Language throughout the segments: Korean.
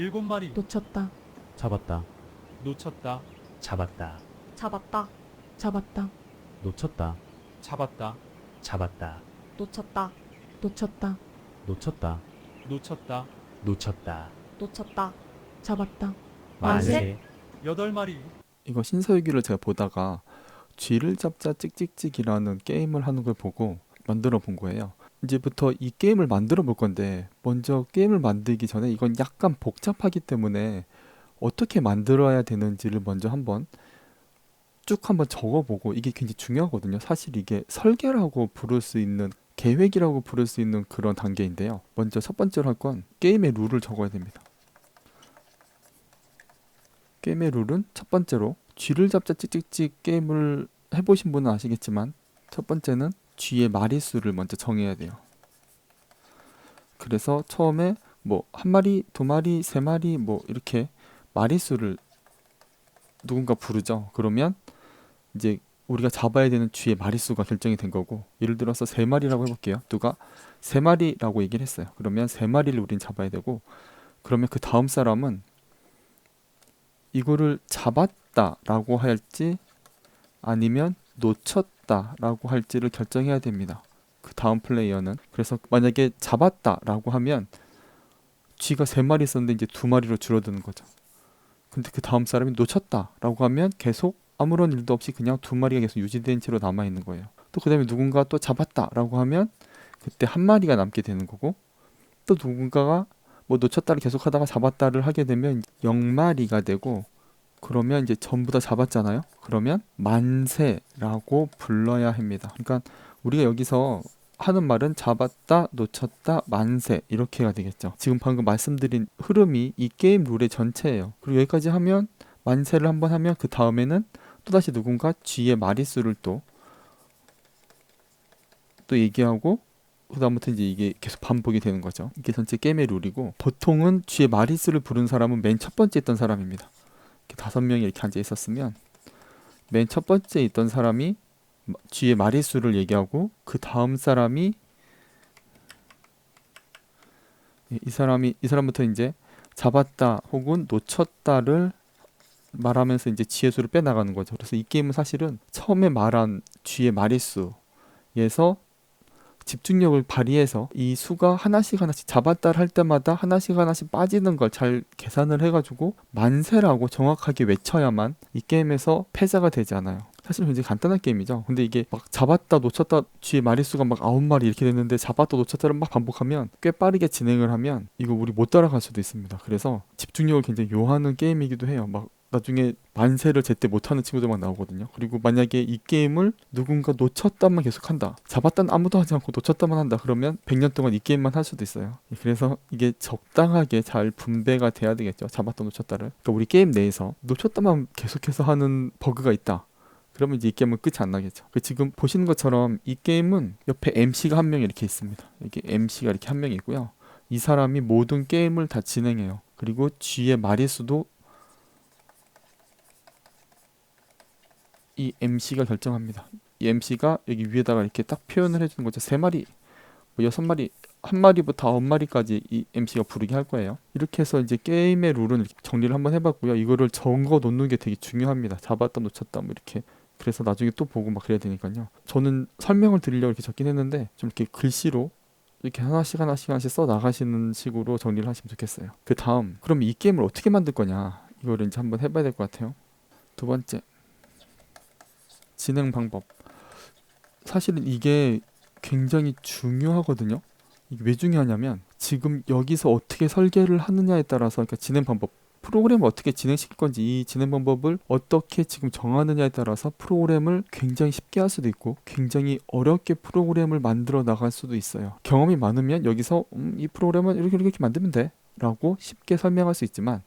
일곱 마리. 놓쳤다, 잡았다, 놓쳤다. 잡았다, 잡았다, 잡았다, 놓쳤다, 잡았다. 잡았다, 놓쳤다, 놓쳤다, 놓쳤다, 놓쳤다. 놓쳤다. 놓쳤다, 잡았다, 만세. 여덟 마리. 이거 신서유기를 제가 보다가 쥐를 잡자 찍찍찍이라는 게임을 하는 걸 보고 만들어 본 거예요. 이제부터 이 게임을 만들어 볼 건데 먼저 게임을 만들기 전에 이건 약간 복잡하기 때문에 어떻게 만들어야 되는지를 먼저 한번 쭉 한번 적어보고 이게 굉장히 중요하거든요. 사실 이게 설계라고 부를 수 있는 계획이라고 부를 수 있는 그런 단계인데요. 먼저 첫 번째로 할 건 게임의 룰을 적어야 됩니다. 게임의 룰은 첫 번째로 쥐를 잡자 찍찍찍 게임을 해보신 분은 아시겠지만 첫 번째는 쥐의 마리수를 먼저 정해야 돼요. 그래서 처음에 뭐 한 마리, 두 마리, 세 마리 뭐 이렇게 마리수를 누군가 부르죠. 그러면 이제 우리가 잡아야 되는 쥐의 마리수가 결정이 된 거고 예를 들어서 세 마리라고 해볼게요. 누가 세 마리라고 얘기를 했어요. 그러면 세 마리를 우린 잡아야 되고 그러면 그 다음 사람은 이거를 잡았다라고 할지 아니면 놓쳤다라고 할지를 결정해야 됩니다. 그 다음 플레이어는 그래서 만약에 잡았다라고 하면 쥐가 세 마리 있었는데 이제 두 마리로 줄어드는 거죠. 근데 그 다음 사람이 놓쳤다라고 하면 계속 아무런 일도 없이 그냥 두 마리가 계속 유지된 채로 남아 있는 거예요. 또 그다음에 누군가 또 잡았다라고 하면 그때 한 마리가 남게 되는 거고 또 누군가가 뭐 놓쳤다를 계속하다가 잡았다를 하게 되면 0마리가 되고 그러면 이제 전부 다 잡았잖아요. 그러면 만세라고 불러야 합니다. 그러니까 우리가 여기서 하는 말은 잡았다, 놓쳤다, 만세 이렇게가 되겠죠. 지금 방금 말씀드린 흐름이 이 게임 룰의 전체예요. 그리고 여기까지 하면 만세를 한번 하면 그 다음에는 또다시 누군가 쥐의 마리수를 또 또 얘기하고 그다음부터 이제 이게 계속 반복이 되는 거죠. 이게 전체 게임의 룰이고 보통은 쥐의 마리수를 부른 사람은 맨 첫 번째 있던 사람입니다. 다섯 명이 이렇게 앉아 있었으면 맨 첫 번째 있던 사람이 마- 쥐의 마리수를 얘기하고 그 다음 사람이 예, 이 사람이 이 사람부터 이제 잡았다 혹은 놓쳤다를 말하면서 이제 지혜 수를 빼 나가는 거죠. 그래서 이 게임은 사실은 처음에 말한 쥐의 마리수에서 집중력을 발휘해서 이 수가 하나씩 하나씩 잡았다 할 때마다 하나씩 하나씩 빠지는 걸 잘 계산을 해가지고 만세라고 정확하게 외쳐야만 이 게임에서 패자가 되지 않아요. 사실 굉장히 간단한 게임이죠. 근데 이게 막 잡았다 놓쳤다 쥐의 마리수가 막 아홉 마리 이렇게 됐는데 잡았다 놓쳤다를 막 반복하면 꽤 빠르게 진행을 하면 이거 우리 못 따라갈 수도 있습니다. 그래서 집중력을 굉장히 요하는 게임이기도 해요. 막 나중에 만세를 제때 못하는 친구들 막 나오거든요. 그리고 만약에 이 게임을 누군가 놓쳤다만 계속한다. 잡았다는 아무도 하지 않고 놓쳤다만 한다. 그러면 100년 동안 이 게임만 할 수도 있어요. 그래서 이게 적당하게 잘 분배가 돼야 되겠죠. 잡았다 놓쳤다를. 그러니까 우리 게임 내에서 놓쳤다만 계속해서 하는 버그가 있다. 그러면 이제 이 게임은 끝이 안 나겠죠. 그 지금 보시는 것처럼 이 게임은 옆에 MC가 한 명 이렇게 있습니다. 이게 MC가 이렇게 한명 있고요. 이 사람이 모든 게임을 다 진행해요. 그리고 G의 마리수도 이 MC가 결정합니다. 이 MC가 여기 위에다가 이렇게 딱 표현을 해주는 거죠. 세 마리, 뭐 여섯 마리, 한 마리부터 아홉 마리까지 이 MC가 부르게 할 거예요. 이렇게 해서 이제 게임의 룰은 정리를 한번 해봤고요. 이거를 적어 놓는 게 되게 중요합니다. 잡았다 놓쳤다 뭐 이렇게. 그래서 나중에 또 보고 막 그래야 되니까요. 저는 설명을 드리려고 이렇게 적긴 했는데 좀 이렇게 글씨로 이렇게 하나씩 하나씩 하나씩 써 나가시는 식으로 정리를 하시면 좋겠어요. 그 다음 그럼 이 게임을 어떻게 만들 거냐 이거를 이제 한번 해봐야 될 것 같아요. 두 번째 진행 방법. 사실은 이게 굉장히 중요하거든요. 이게 왜 중요하냐면 지금 여기서 어떻게 설계를 하느냐에 따라서 그러니까 진행 방법 프로그램을 어떻게 진행시킬 건지 이 진행 방법을 어떻게 지금 정하느냐에 따라서 프로그램을 굉장히 쉽게 할 수도 있고 굉장히 어렵게 프로그램을 만들어 나갈 수도 있어요. 경험이 많으면 여기서 음, 이 프로그램은 이렇게 이렇게 만들면 돼 라고 쉽게 설명할 수 있지만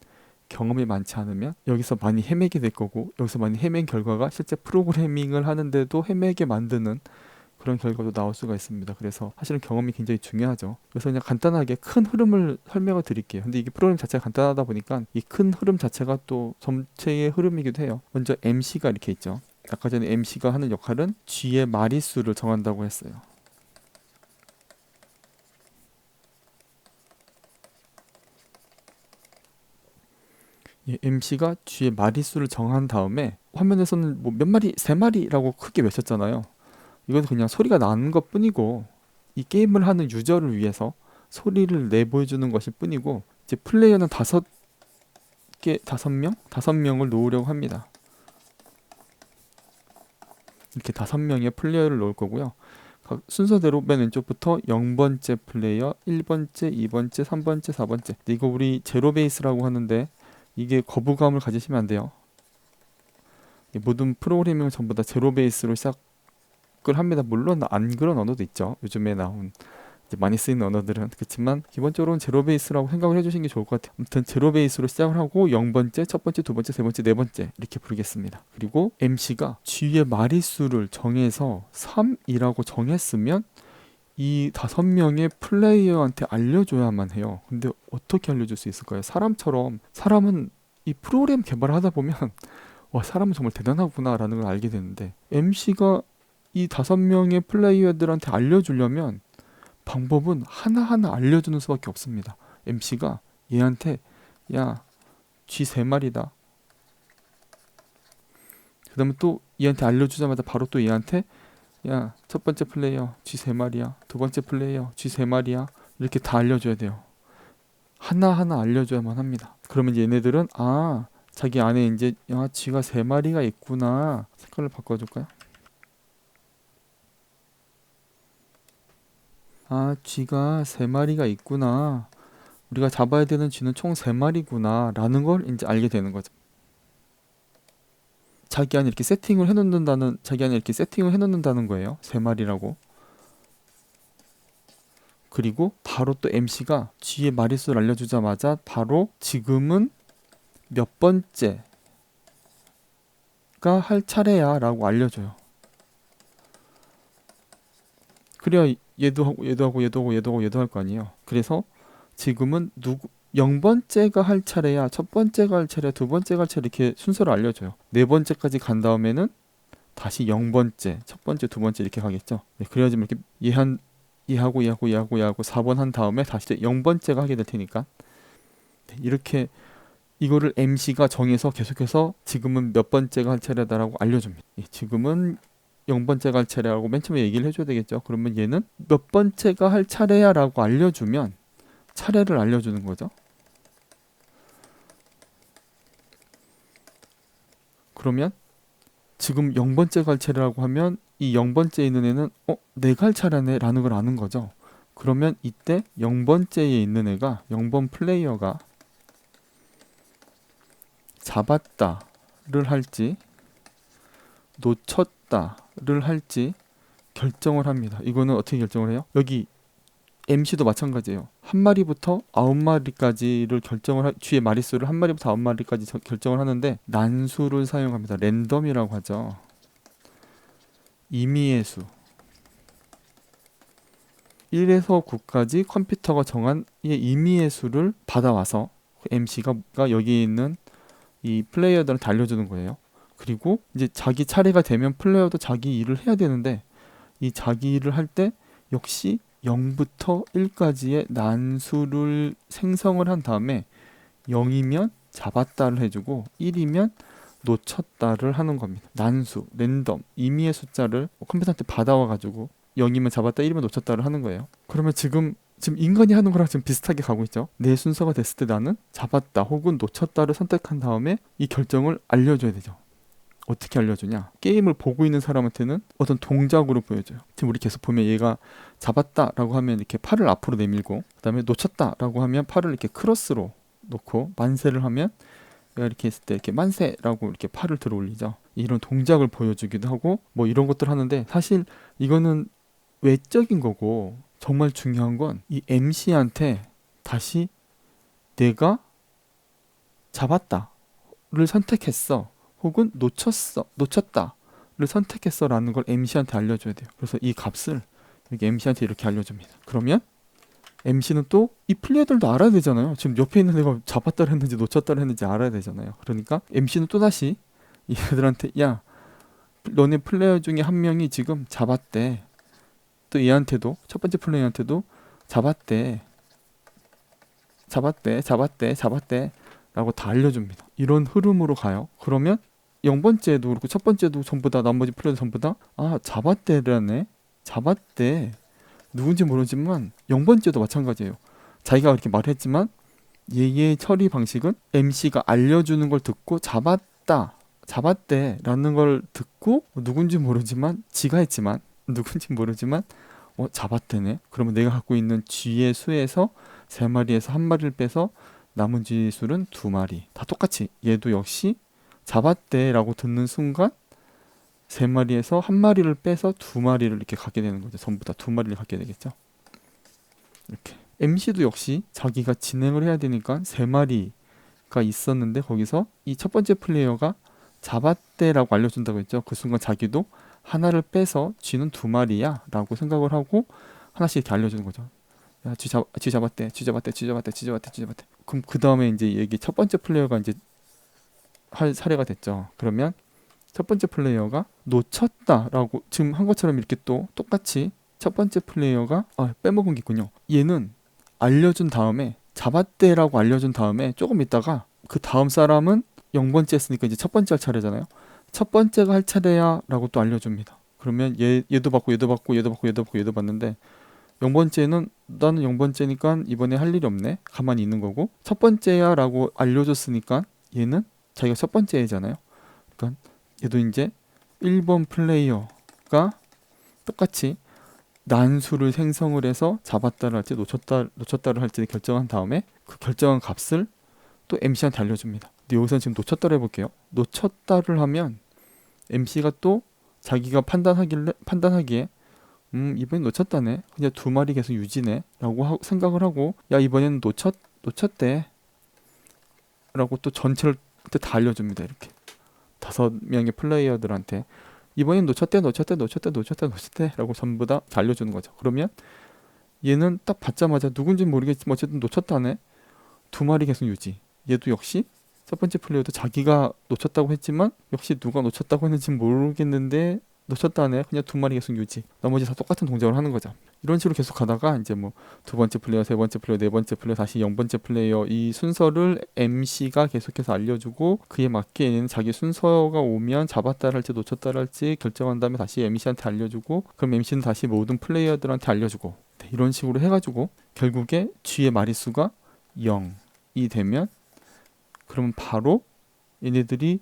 경험이 많지 않으면 여기서 많이 헤매게 될 거고 여기서 많이 헤맨 결과가 실제 프로그래밍을 하는데도 헤매게 만드는 그런 결과도 나올 수가 있습니다. 그래서 사실은 경험이 굉장히 중요하죠. 그래서 그냥 간단하게 큰 흐름을 설명을 드릴게요. 근데 이게 프로그램 자체가 간단하다 보니까 이 큰 흐름 자체가 또 전체의 흐름이기도 해요. 먼저 MC가 이렇게 있죠. 아까 전에 MC가 하는 역할은 G의 마리수를 정한다고 했어요. 예, MC가 쥐의 마리수를 정한 다음에 화면에서는 뭐 몇 마리, 세 마리라고 크게 외쳤잖아요. 이건 그냥 소리가 나는 것 뿐이고 이 게임을 하는 유저를 위해서 소리를 내보여주는 것일 뿐이고 이제 플레이어는 다섯 개, 다섯 명, 다섯 명을 놓으려고 합니다. 이렇게 다섯 명의 플레이어를 놓을 거고요. 각 순서대로 맨 왼쪽부터 0번째 플레이어, 1번째, 2번째, 3번째, 4번째. 근데 이거 우리 제로 베이스라고 하는데 이게 거부감을 가지시면 안 돼요. 이 모든 프로그래밍은 전부 다 제로 베이스로 시작을 합니다. 물론 안 그런 언어도 있죠. 요즘에 나온 많이 쓰이는 언어들은 그렇지만 기본적으로는 제로 베이스라고 생각을 해주시는 게 좋을 것 같아요. 아무튼 제로 베이스로 시작을 하고 0번째, 첫 번째, 두 번째, 세 번째, 네 번째 이렇게 부르겠습니다. 그리고 MC가 G의 마리수를 정해서 3이라고 정했으면 이 다섯 명의 플레이어한테 알려줘야만 해요. 근데 어떻게 알려줄 수 있을까요? 사람처럼 사람은 이 프로그램 개발을 하다 보면 와 사람은 정말 대단하구나라는 걸 알게 되는데 MC가 이 다섯 명의 플레이어들한테 알려주려면 방법은 하나하나 알려주는 수밖에 없습니다. MC가 얘한테 야 쥐 세 마리다. 그다음에 또 얘한테 알려주자마자 바로 또 얘한테 야 첫 번째 플레이어 쥐 세 마리야. 두 번째 플레이어 쥐 세 마리야. 이렇게 다 알려줘야 돼요. 하나하나 알려줘야만 합니다. 그러면 얘네들은 아 자기 안에 이제 야 쥐가 세 마리가 있구나. 색깔을 바꿔줄까요? 아, 쥐가 세 마리가 있구나. 우리가 잡아야 되는 쥐는 총 세 마리구나. 라는 걸 이제 알게 되는 거죠. 자기 안에 이렇게 세팅을 해놓는다는, 자기 안에 이렇게 세팅을 해놓는다는 거예요. 세 마리라고. 그리고 바로 또 MC가 쥐의 마리수를 알려주자마자 바로 지금은 몇 번째가 할 차례야 라고 알려줘요. 그래야 얘도 하고 얘도 하고 얘도 하고 얘도 하고 얘도 할 거 아니에요. 그래서 지금은 누구 0번째가 할 차례야, 첫 번째가 할 차례야, 두 번째가 할 차례 이렇게 순서를 알려줘요. 네 번째까지 간 다음에는 다시 0번째, 첫 번째, 두 번째 이렇게 가겠죠. 네, 그래야지만 이렇게 얘한 얘하고 얘하고 얘하고 얘하고 4번 한 다음에 다시 0번째가 하게 될 테니까 네, 이렇게 이거를 MC가 정해서 계속해서 지금은 몇 번째가 할 차례다라고 알려줍니다. 예, 지금은 0번째가 할 차례라고 맨 처음에 얘기를 해줘야 되겠죠. 그러면 얘는 몇 번째가 할 차례야라고 알려주면 차례를 알려주는 거죠. 그러면 지금 0번째가 할 차례라고 하면 이 0번째에 있는 애는 어 내가 할 차례네 라는 걸 아는 거죠. 그러면 이때 0번째에 있는 애가 0번 플레이어가 잡았다를 할지 놓쳤다를 할지 결정을 합니다. 이거는 어떻게 결정을 해요? 여기 MC도 마찬가지예요. 한 마리부터 아홉 마리까지를 결정을 하, 쥐의 마리수를 한 마리부터 아홉 마리까지 저- 결정을 하는데 난수를 사용합니다. 랜덤이라고 하죠. 임의의 수. 1에서 9까지 컴퓨터가 정한 이 임의의 수를 받아와서 MC가 여기 있는 이 플레이어들한테 알려주는 거예요. 그리고 이제 자기 차례가 되면 플레이어도 자기 일을 해야 되는데 이 자기 일을 할 때 역시 0부터 1까지의 난수를 생성을 한 다음에 0이면 잡았다를 해주고 1이면 놓쳤다를 하는 겁니다. 난수, 랜덤, 임의의 숫자를 컴퓨터한테 받아와 가지고 0이면 잡았다, 1이면 놓쳤다를 하는 거예요. 그러면 지금 지금 인간이 하는 거랑 지금 비슷하게 가고 있죠. 내 순서가 됐을 때 나는 잡았다 혹은 놓쳤다를 선택한 다음에 이 결정을 알려줘야 되죠. 어떻게 알려주냐? 게임을 보고 있는 사람한테는 어떤 동작으로 보여줘요. 지금 우리 계속 보면 얘가 잡았다라고 하면 이렇게 팔을 앞으로 내밀고, 그다음에 놓쳤다라고 하면 팔을 이렇게 크로스로 놓고 만세를 하면 얘가 이렇게 했을 때 이렇게 만세라고 이렇게 팔을 들어 올리죠. 이런 동작을 보여주기도 하고 뭐 이런 것들 하는데 사실 이거는 외적인 거고 정말 중요한 건 이 MC한테 다시 내가 잡았다를 선택했어. 혹은 놓쳤어, 놓쳤다를 선택했어라는 걸 MC한테 알려줘야 돼요. 그래서 이 값을 여기 MC한테 이렇게 알려줍니다. 그러면 MC는 또 이 플레이어들도 알아야 되잖아요. 지금 옆에 있는 애가 잡았다를 했는지 놓쳤다를 했는지 알아야 되잖아요. 그러니까 MC는 또 다시 얘들한테 야 너네 플레이어 중에 한 명이 지금 잡았대. 또 얘한테도 첫 번째 플레이어한테도 잡았대. 잡았대, 잡았대, 잡았대. 라고 다 알려줍니다. 이런 흐름으로 가요. 그러면 0번째도 그렇고 첫 번째도 전부 다 나머지 플레이도 전부 다? 아 잡았대라네. 잡았대. 누군지 모르지만 0번째도 마찬가지예요. 자기가 그렇게 말했지만 얘의 처리 방식은 MC가 알려주는 걸 듣고 잡았다 잡았대 라는 걸 듣고 누군지 모르지만 지가 했지만 누군지 모르지만 어 잡았대네. 그러면 내가 갖고 있는 쥐의 수에서 세 마리에서 한 마리를 빼서 남은 쥐 수는 두 마리. 다 똑같이 얘도 역시 잡았대라고 듣는 순간 세 마리에서 한 마리를 빼서 두 마리를 이렇게 갖게 되는 거죠 전부 다 두 마리를 갖게 되겠죠 이렇게 MC도 역시 자기가 진행을 해야 되니까 세 마리가 있었는데 거기서 이 첫 번째 플레이어가 잡았대라고 알려준다고 했죠. 그 순간 자기도 하나를 빼서 쥐는 두 마리야라고 생각을 하고 하나씩 이렇게 알려주는 거죠. 야, 쥐, 잡, 쥐 잡았대, 쥐 잡았대, 쥐 잡았대, 쥐 잡았대, 쥐 잡았대. 그럼 그 다음에 이제 여기 첫 번째 플레이어가 이제 할 사례가 됐죠. 그러면 첫 번째 플레이어가 놓쳤다라고 지금 한 것처럼 이렇게 또 똑같이 첫 번째 플레이어가 아, 빼먹은 게 있군요. 얘는 알려준 다음에 잡았대라고 알려준 다음에 조금 있다가 그 다음 사람은 0번째 했으니까 이제 첫 번째 할 차례잖아요. 첫 번째가 할 차례야라고 또 알려줍니다. 그러면 얘 얘도 받고 얘도 받고 얘도 받고 얘도 받고 얘도 받는데 0번째는 나는 0번째니까 이번에 할 일이 없네. 가만히 있는 거고 첫 번째야라고 알려줬으니까 얘는 자기가 첫 번째잖아요. 그러니까 얘도 이제 1번 플레이어가 똑같이 난수를 생성을 해서 잡았다를 할지 놓쳤다 놓쳤다를 할지 결정한 다음에 그 결정한 값을 또 MC한테 알려줍니다. 근데 여기서 지금 놓쳤다를 해볼게요. 놓쳤다를 하면 MC가 또 자기가 판단하길래 판단하기에 음 이번엔 놓쳤다네. 그냥 두 마리 계속 유지네라고 하, 생각을 하고 야 이번에는 놓쳤 놓쳤대. 라고 또 전체를 또다 알려줍니다. 이렇게 다섯 명의 플레이어들한테 이번엔 놓쳤대 놓쳤대 놓쳤대 놓쳤대 놓쳤대라고 전부 다 알려주는 거죠. 그러면 얘는 딱 받자마자 누군지 모르겠지만 어쨌든 놓쳤다네. 두 마리 계속 유지. 얘도 역시 첫 번째 플레이어도 자기가 놓쳤다고 했지만 역시 누가 놓쳤다고 했는지 모르겠는데 놓쳤다네. 그냥 두 마리 계속 유지. 나머지 다 똑같은 동작을 하는 거죠. 이런 식으로 계속 가다가 이제 뭐 두 번째 플레이어, 세 번째 플레이어, 네 번째 플레이어, 다시 영 번째 플레이어 이 순서를 MC가 계속해서 알려주고 그에 맞게 얘는 자기 순서가 오면 잡았다 할지 놓쳤다 할지 결정한 다음에 다시 MC한테 알려주고 그럼 MC는 다시 모든 플레이어들한테 알려주고 네, 이런 식으로 해가지고 결국에 G의 마리수가 0이 되면 그러면 바로 얘네들이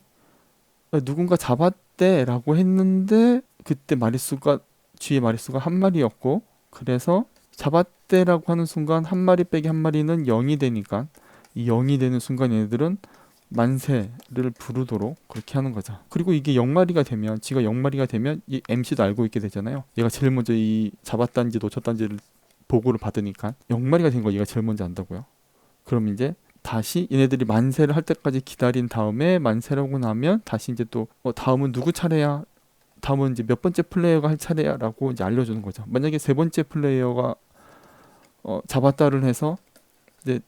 아, 누군가 잡았 대라고 했는데 그때 마리수가 G의 마리수가 한 마리였고 그래서 잡았대라고 하는 순간 한 마리 빼기 한 마리는 0이 되니까 이 0이 되는 순간 얘네들은 만세를 부르도록 그렇게 하는 거죠. 그리고 이게 0마리가 되면 지가 0마리가 되면 이 MC도 알고 있게 되잖아요. 얘가 제일 먼저 이 잡았단지 놓쳤단지를 보고를 받으니까 0마리가 된 거 얘가 제일 먼저 안다고요. 그럼 이제 다시 얘네들이 만세를 할 때까지 기다린 다음에 만세를 하고 나면 다시 이제 또 어, 다음은 누구 차례야? 다음은 이제 몇 번째 플레이어가 할 차례야라고 이제 알려주는 거죠. 만약에 세 번째 플레이어가 어, 잡았다를 해서 이제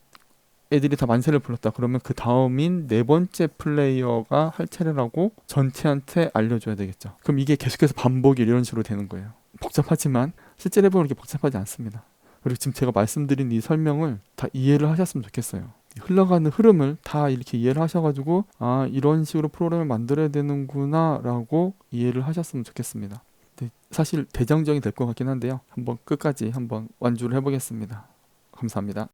애들이 다 만세를 불렀다. 그러면 그 다음인 네 번째 플레이어가 할 차례라고 전체한테 알려줘야 되겠죠. 그럼 이게 계속해서 반복이 이런 식으로 되는 거예요. 복잡하지만 실제로 해보면 그렇게 복잡하지 않습니다. 그리고 지금 제가 말씀드린 이 설명을 다 이해를 하셨으면 좋겠어요. 흘러가는 흐름을 다 이렇게 이해를 하셔가지고 아 이런 식으로 프로그램을 만들어야 되는구나라고 이해를 하셨으면 좋겠습니다. 네, 사실 대장정이 될 것 같긴 한데요. 한번 끝까지 한번 완주를 해보겠습니다. 감사합니다.